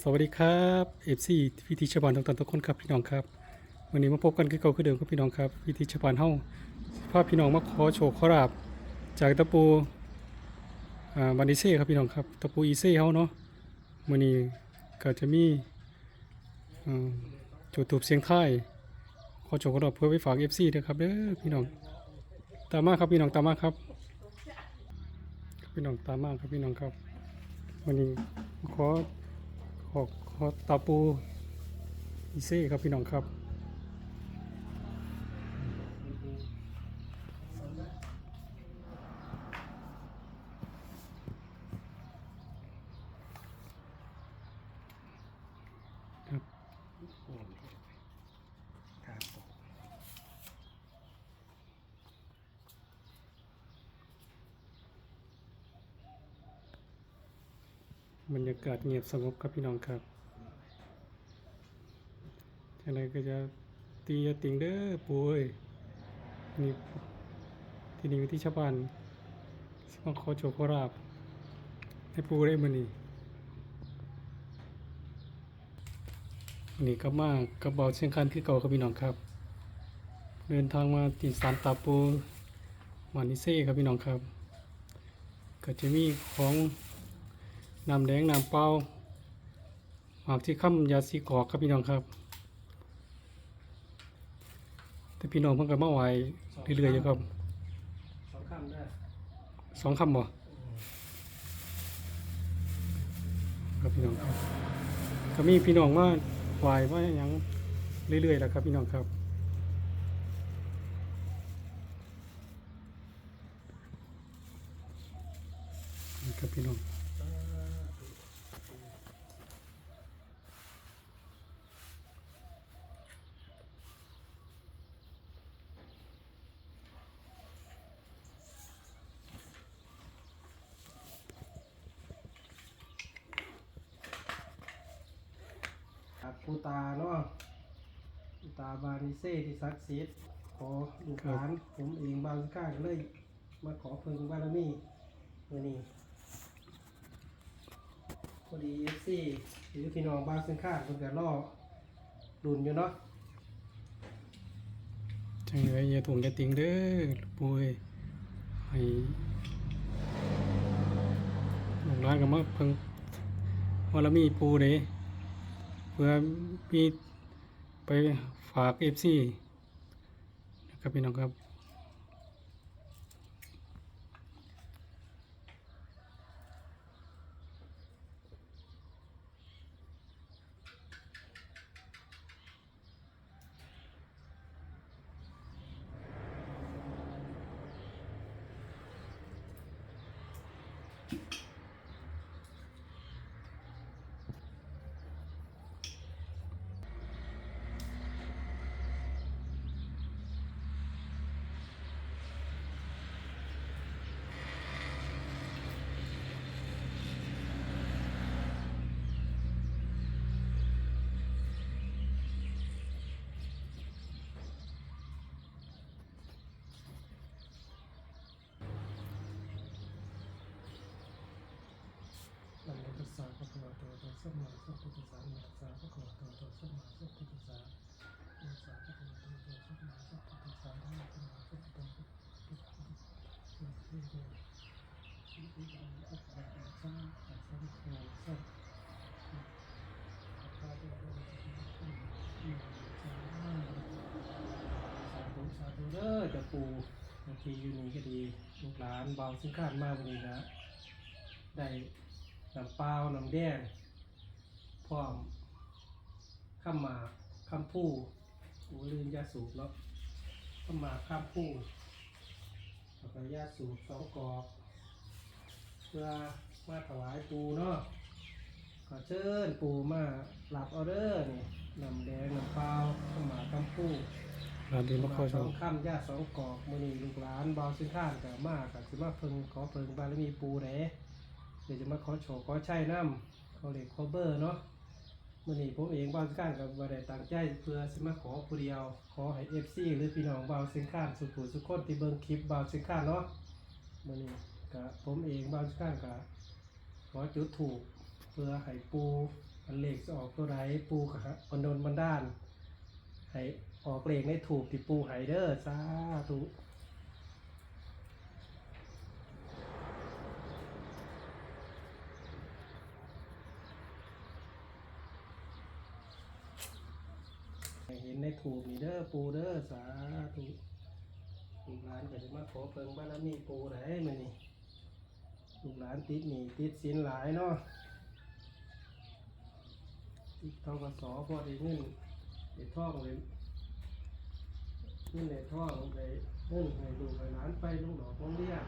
สวัสดีครับเอฟซีพิธีชาวบ้านทุกท่านทุกคนครับพี่น้องครับวันนี้มาพบกันคือเก่าคือเดิมครับพี่น้องครับพิธีชาวบ้านเฮ้าภาพพี่น้องมาขอโชว์ขอราบ จากตะปูอ่าบันดิเซ่ครับพี่น้องครับตะปูอีเซ่เฮ้าเนาะวันนี้ก็จะมีจุดตูบเสียงไทยขอโชว์ขอราบเพื่อไปฝากเอฟซีนะครับเด้อพี่น้องตามมาครับพี่น้องตามมาครับ พี่น้องตามมาครับพี่น้องครับวันนี้ขอ หอกหอกตาปูอีซี่ครับพี่น้องครับครับ บรรยากาศเงียบสงบครับพี่น้องครับอะไรก็จะตีติงเด้อปุ้ยนี่ที่นี่วิธีชาวบ้านสิมาขอโชคอราบให้ปูได้มือนี่นี่ก็มากกระเป๋าเชียงคันคือเก่าครับพี่น้องครับ เดินทางมาติดสารตาปูมานิเซ่ครับพี่น้องครับ ก็จะมีของ น้ำแดงน้ำเปล่าหมากที่ข้ามยาสีขอกครับพี่น้องครับ แต่พี่น้องเพิ่งก็มาไหวเรื่อยๆอยู่ครับสองคำได้สองคำบ่ครับพี่น้องครับก็มีพี่น้องมาไหวว่าอย่างเรื่อยๆแล้วครับพี่น้องครับ ปูตาเนาะปูตาบาริเซที่ศักดิ์สิทธิ์ขอลูกหลานผมเองบางข้าก็เลย มาขอเพิ่งบารมีวันนี้พอดีเอฟซีหรือพี่น้องบางซึ่งข้าคนแต่ล่อดุนอยู่เนาะจังลยอย่าถุงอย่ติงเด้อป่วยให้หลงร้านกับมาเพิ่งวารามีปูเด้ เพื่อพีไปฝากเอฟซีนะครับพี่น้องครับะคะวตัวตัสมาสัพพุทธัสาสะตัวตสสะภะคะวะโตตัสมาสัพพุทธัสสะนัสสะภะคะวะโตตัสมาสัพพุทธัสสะนะโมสัพพุทธัสสะสัพพุทธัสสุที่ที่เราอัดแบบสร้างแบบสร้างโครงสร้างภาพที่เราได้ที่สาธุสาธุเด้อจะปูนาทีอยู่นี่ก็ดีลูกหลานเบาซึ่งคาดมากวันนี้นะได้ น้ำเปล่าน้ำแดงพร้อมข้ามหมากข้ามผู้โอ้ลืมยาสูบเนาะข้ามหมากข้ามผู้แล้วก็ยาสูบสองกอกเพื่อมาถวายปูเนาะขอเชิญปูมาหลับออเดอร์นี่น้ำแดงน้ำเปล่าข้ามหมากข้ามผู้ร้านนี้มาขอสโชองว์ค่ำญาติสองกอกมือนี้ลูกหลานเบาซึ่งข้านกับมากกับสิมาเพิ่งขอเพิ่งบารมีปูแหน เดี๋ยวจะมาขอโชว์ขอใช้น้ำเขาเรียกคอเบอร์เนาะมื่อนี้ผมเองเบาซึ่งข้านกับบ่ได้ตั้งใจเพื่อสมาขอผู้เดียว ขอให้เอฟซีหรือพี่น้องเบาซึ่งข้านสุขุสุขคนที่เบิ่งคลิปเบาซึ่งข้านเนาะมื่อนี้กับผมเองเบาซึ่งข้านกับขอจุดถูกเพื่อให้ปูให้อันเลขจะออกตัวใดปูกะฮะคนโดนบันดาลให้ออกเลขในถูกที่ปูไหเด้อสาธุ เห็นในถูกนี่เด้อปูเด้อสาธุลูกหลานก็จะมาขอเพิ่งบารมีปูได้มานี่ลูกหลานติดหนีติดสินหลายเนาะติดทกสพอด้เงินได้ท่องเลยเงินได้ท่องได้เงินให้ดูกให้หลานไปลูกดอกโรงเรียน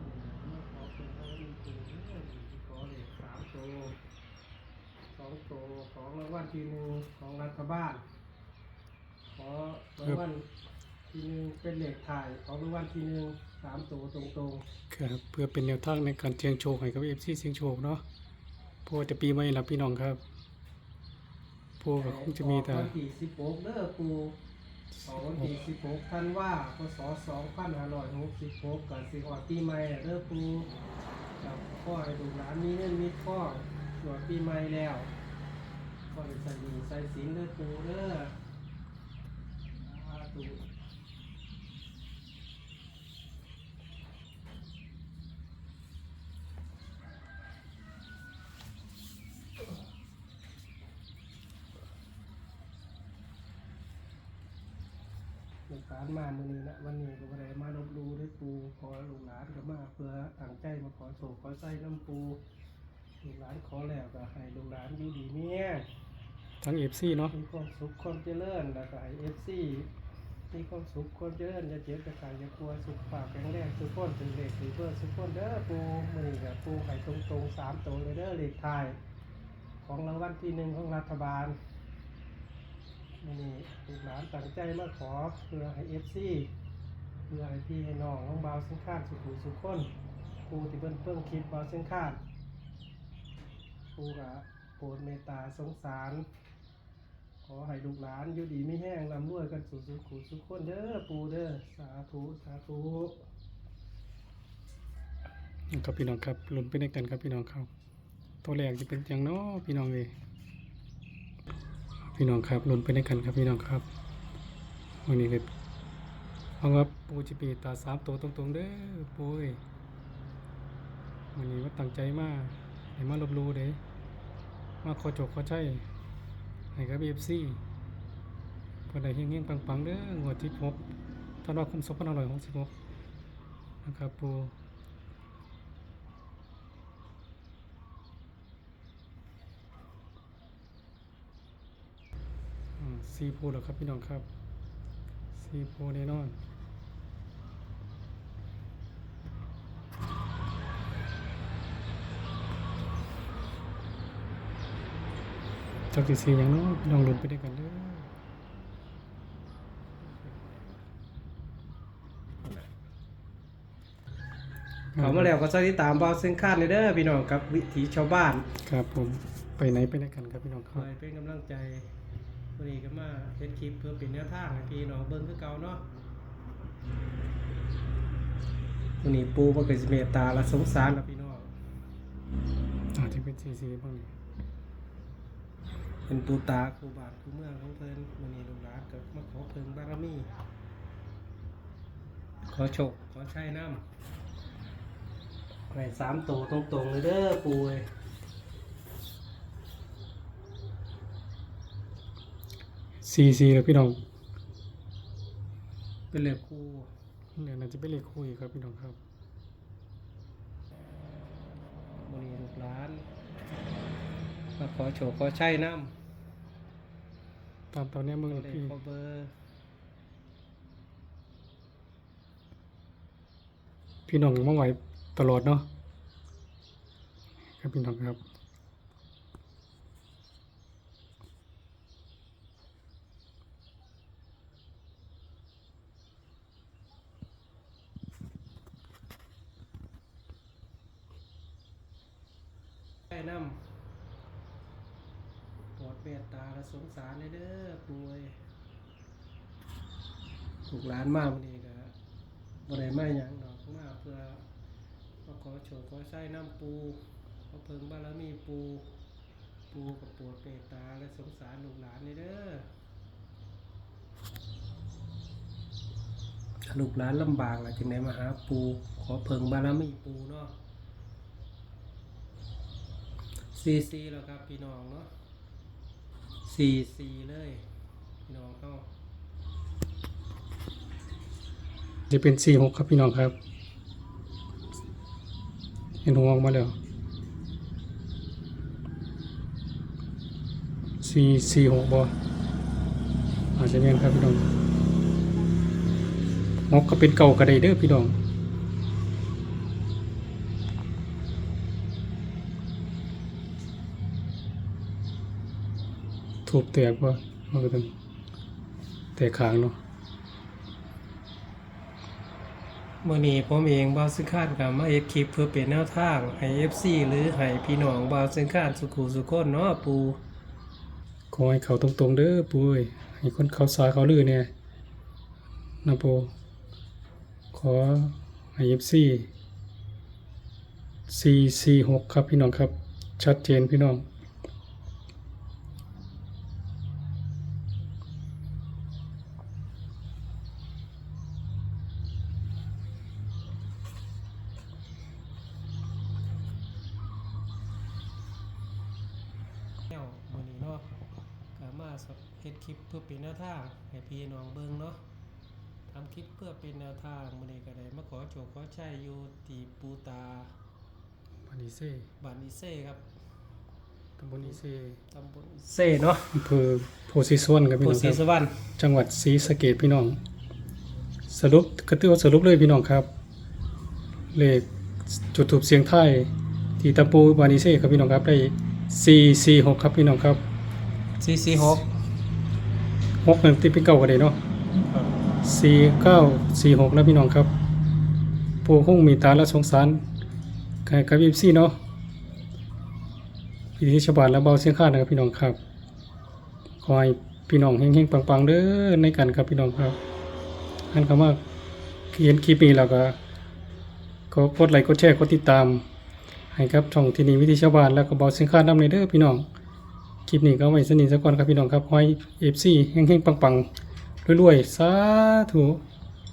นี่มาขอเพระมีจริงเด้อขอเลยสามโตสองโตของรางวัลที่หนึ่งของรัฐบาล ขอรางวัลที่หนึ่งเป็นเหล็กถ่าย ของรางวัลที่หนึ่งสามโตตรงๆครับเพื่อเป็นแนวทางในการเชียงโชคให้กับเอฟซีเชียงโชคเนาะเพราะว่าจะปีใหม่แล้วพี่น้องครับพวกก็คงจะมีแต่ออกวันที่สิบหกเด้อปูออกวันที่สิบหกท่านว่าพศสองพันห้าร้อยหกสิบหกกับสิบอดปีใหม่น่ะเด้อปูกับพ่อให้ดูร้านมีเงินมีข้อสวดปีใหม่แล้วก็ใส่ดีใส่สินเด้อปูเด้อสาธุ ลูกหลานมามื่อนี้นะวันนี้ก็บ่ได้มาลบดูด้วยปูขอลูกหลานก็มาเพื่อตั้งใจมาขอโศกขอใส่น้ำปูลูกหลานขอแล้วก็ให้ลูกหลานอยู่ดีเนี่ยทั้งเอฟซีเนาะมีความสุขความเจริญแล้วก็ให้เอฟซีมีความสุขความเจริญอย่าเจ็บอย่าตายอย่ากลัวสุขภาพแข็งแรงทุกคนถึงเด็กถึงเพื่อนทุกคนเด้อปูมื่อนี้ก็ปูให้ตรงตรงๆสามตัวเลยเด้อเลขท้ายของรางวัลที่หนึ่งของรัฐบาล นี่ลูกหลานตั้งใจมาขอเพื่อให้เอฟซีเพื่อให้พี่ให้น้องน้องเบาวเส้นข้านสุขุสุขคนครูที่เพิ่นเพิ่งคิดบาวเส้นข้านครูกะโปรดเมตตาสงสาร ขอให้ลูกหลานอยู่ดีไม่แห้งลำรวยกันสู่สุขสุขคนเด้อปูเด้อสาธุสาธุครับพี่น้องครับลุ้นไปด้วยกันครับพี่น้องครับตัวแรกจะเป็นอย่างเนาะพี่น้องเลย พี่น้องครับลุ้นไปด้วยกันครับพี่น้องครับวันนี้เลยเอาว่าปูจิปีตาสามตัวตรงๆเด้อปูเอ้ยวันนี้ว่าตั้งใจมากให้มาลบลูเด้มาขอจกขอใจให้กับเอฟซีพอได้เฮงๆปังๆเด้องวดที่พบธันวาคม2566นะครับปู ซีโพแล้วครับพี่น้องครับซีโพแน่นอนจักสิสีอย่างน้องพี่น้องลุ้นไปด้วยกันเด้อเขามาแล้วก็สวัสดีตามเบาเส้นข้านเด้อพี่น้องกับวิถีชาวบ้าน ครับผมไปไหนไปไหนกันครับพี่น้องครับอยเป็นกำลังใจ วันนี้ก็มาเฮ็ดคลิปเพื่อเป็นแนวทางให้พี่น้องเบิ่งคือเก่าเนาะวันนี้ปูบ่เคยสิเมตตาและสงสารนะพี่น้องอาที่เป็นซีซีบ้างนี่เป็นปูตาครูบาทครูเมืองของเพิ่นวันนี้ลูกหลานก็มาขอเพิ่งบารมี ขอโชคขอใช้น้ำให้สามตัวตรงๆเลยเด้อปูเอ้ย ซีซีแล้วพี่น้องเป็นเลขคู่เดี๋ยวน่าจะเป็นเลขคุยครับพี่น้องครับวันนี้ลูกหลานมาขอโชคขอใช้น้ำตามตอนนี้มึงตัวเลขพี่ขอเบอร์พี่น้องมาไหวตลอดเนาะครับพี่น้องครับ ได้นำโปรด สงสารเลยเด้อป่วยถูกหลานมากวันนี้ก็บ่ได้มาหยังดอกมาเพื่อมาขอโชคขอใช้น้ำปูขอเพิ่งบารมีปูปูกับปรดเมตตาและสงสารลูกหลานนี่เด้อลูกหลานลำบากล่ะจึงได้มาหาปู ขอเพิ่งบารมีปูเนาะซีซีแล้วครับพี่น้องเนาะ ซีซีเลยพี่น้องเข้าจะเป็นสี่หกครับพี่น้องครับ เห็นหัวออกมาแล้วสี่สี่หกบออาจจะเป็นครับพี่น้องหกก็เป็นเก่ากระไดเด้อพี่น้อง ถูกแตกบ่มันก็ต้องแตกขางเนาะเมื่อนี้ผมเองบาวซึงคาดกับมาเอ็ดคลิปเพื่อเป็นแนวทางให้ FC หรือให้พี่น้องบาวซึงคาดสุขุสุขคนเนาะปูขอให้เขาตรงๆเด้อปุ้ยให้คนเขาสายเขาลือเนี่ยนะปูขอให้เอฟซีซีซีหกครับพี่น้องครับ ชัดเจนพี่น้อง แนวมื่อนี้เนาะก็มาส เฮ็ดคลิปเพื่อเป็นแนวทางให้พี่น้องเบิ่งเนาะทำคลิปเพื่อเป็นแนวทางมื่อนี้ก็ได้มาขอโชคขอชัยอยู่ที่ปูตาปานิเซ่บ้านอีเซ่ครับตำบลอีเซ่ตำบลอีเซ่เนาะอำเภอโพธิสวรรณครับพี่ปูน้องศรีคสรับวรรณจังหวัดศรีสะเกษพี่น้อง สรุปก็ถือว่าสรุปเลยพี่น้องครับ เลขจุดถูกเสียงไทายที่ตะปูบานิเซ่ครับพี่น้องครับได้446ครับพี่น้องครับ 446หกนั่นที่เป็นเก่าก็ได้เนาะสี่เก้าสี่หกแล้วพี่น้องครับ ปู่คงมีตาและสงสารใครกับยิบซี่เนาะพิธีชาวบ้านและเบาเสียงข้านะครับพี่น้องครับขอให้พี่น้องเฮงๆปังๆเด้อในกันครับพี่น้องครับอันคำว่าเห็นคลิปนี้แล้วก็ก็กดไลค์กดแชร์กดติดตาม ให้ครับช่องที่นี่วิธีชาวบ้านแล้วก็เบาเสียงข้านำในเด้อพี่น้อง คลิปนี้ก็ไว้สนิทสักก่อนครับพี่น้องครับขอให้เอฟซีเฮงๆปังๆรวยๆสาธุ